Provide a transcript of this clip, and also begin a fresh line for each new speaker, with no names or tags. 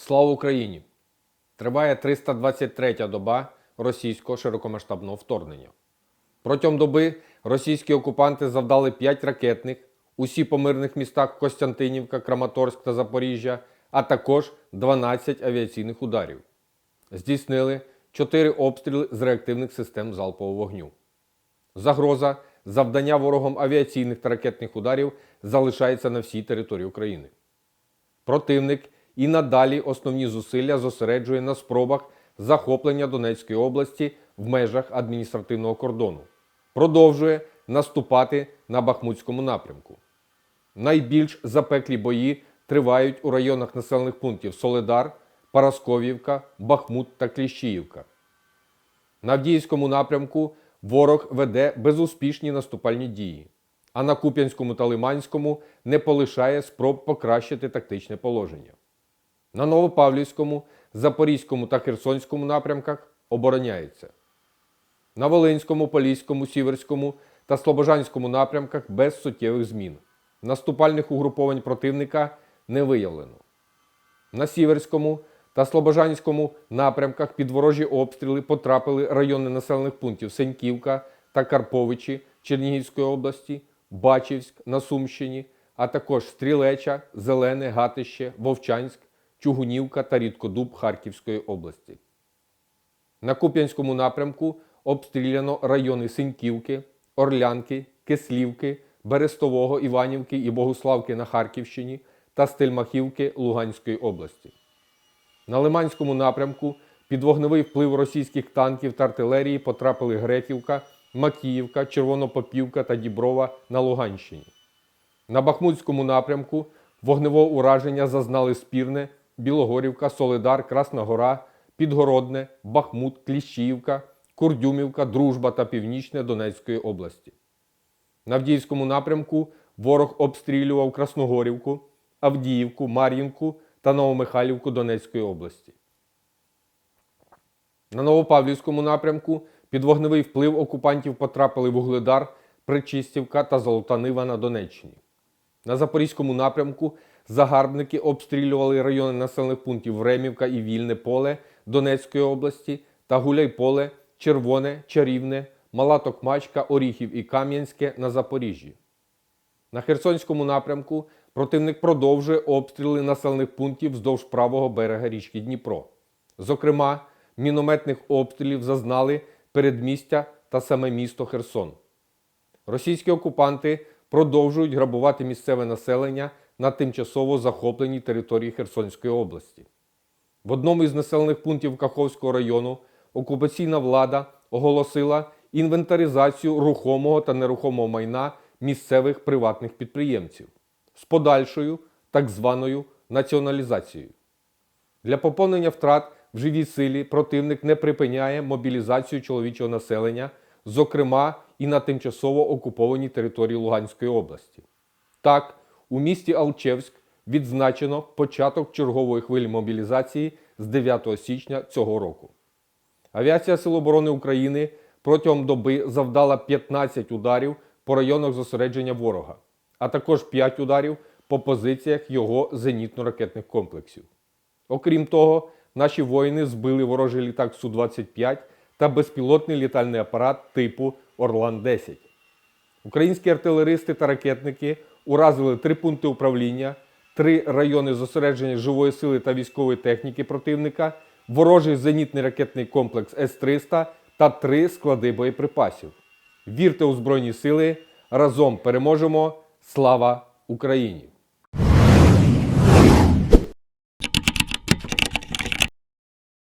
Слава Україні! Триває 323-я доба російського широкомасштабного вторгнення. Протягом доби російські окупанти завдали 5 ракетних, усі по мирних містах Костянтинівка, Краматорськ та Запоріжжя, а також 12 авіаційних ударів. Здійснили 4 обстріли з реактивних систем залпового вогню. Загроза завдання ворогом авіаційних та ракетних ударів залишається на всій території України. Противник і надалі основні зусилля зосереджує на спробах захоплення Донецької області в межах адміністративного кордону. Продовжує наступати на Бахмутському напрямку. Найбільш запеклі бої тривають у районах населених пунктів Соледар, Парасковівка, Бахмут та Кліщіївка. На Авдіївському напрямку ворог веде безуспішні наступальні дії, а на Куп'янському та Лиманському не полишає спроб покращити тактичне положення. На Новопавлівському, Запорізькому та Херсонському напрямках обороняється. На Волинському, Поліському, Сіверському та Слобожанському напрямках без суттєвих змін. Наступальних угруповань противника не виявлено. На Сіверському та Слобожанському напрямках під ворожі обстріли потрапили райони населених пунктів Сеньківка та Карповичі Чернігівської області, Бачівськ на Сумщині, а також Стрілеча, Зелене, Гатище, Вовчанськ, Чугунівка та Рідкодуб Харківської області. На Куп'янському напрямку обстріляно райони Синьківки, Орлянки, Кислівки, Берестового, Іванівки і Богуславки на Харківщині та Стельмахівки Луганської області. На Лиманському напрямку під вогневий вплив російських танків та артилерії потрапили Греківка, Макіївка, Червонопопівка та Діброва на Луганщині. На Бахмутському напрямку вогневого ураження зазнали Спірне, Білогорівка, Солидар, Красна Гора, Підгородне, Бахмут, Кліщіївка, Курдюмівка, Дружба та Північне Донецької області. На Авдіївському напрямку ворог обстрілював Красногорівку, Авдіївку, Мар'їнку та Новомихайлівку Донецької області. На Новопавлівському напрямку під вогневий вплив окупантів потрапили Вугледар, Причистівка та Золота Нива на Донеччині. На Запорізькому напрямку загарбники обстрілювали райони населених пунктів Времівка і Вільне поле Донецької області та Гуляйполе, Червоне, Чарівне, Мала Токмачка, Оріхів і Кам'янське на Запоріжжі. На Херсонському напрямку противник продовжує обстріли населених пунктів вздовж правого берега річки Дніпро. Зокрема, мінометних обстрілів зазнали передмістя та саме місто Херсон. Російські окупанти продовжують грабувати місцеве населення на тимчасово захопленій території Херсонської області. В одному із населених пунктів Каховського району окупаційна влада оголосила інвентаризацію рухомого та нерухомого майна місцевих приватних підприємців з подальшою так званою націоналізацією. Для поповнення втрат в живій силі противник не припиняє мобілізацію чоловічого населення, зокрема і на тимчасово окупованій території Луганської області. Так, у місті Алчевськ відзначено початок чергової хвилі мобілізації з 9 січня цього року. Авіація Сил оборони України протягом доби завдала 15 ударів по районах зосередження ворога, а також 5 ударів по позиціях його зенітно-ракетних комплексів. Окрім того, наші воїни збили ворожий літак Су-25 та безпілотний літальний апарат типу Орлан-10. Українські артилеристи та ракетники уразили три пункти управління, три райони зосередження живої сили та військової техніки противника, ворожий зенітний ракетний комплекс С-300 та три склади боєприпасів. Вірте у Збройні Сили! Разом переможемо! Слава Україні!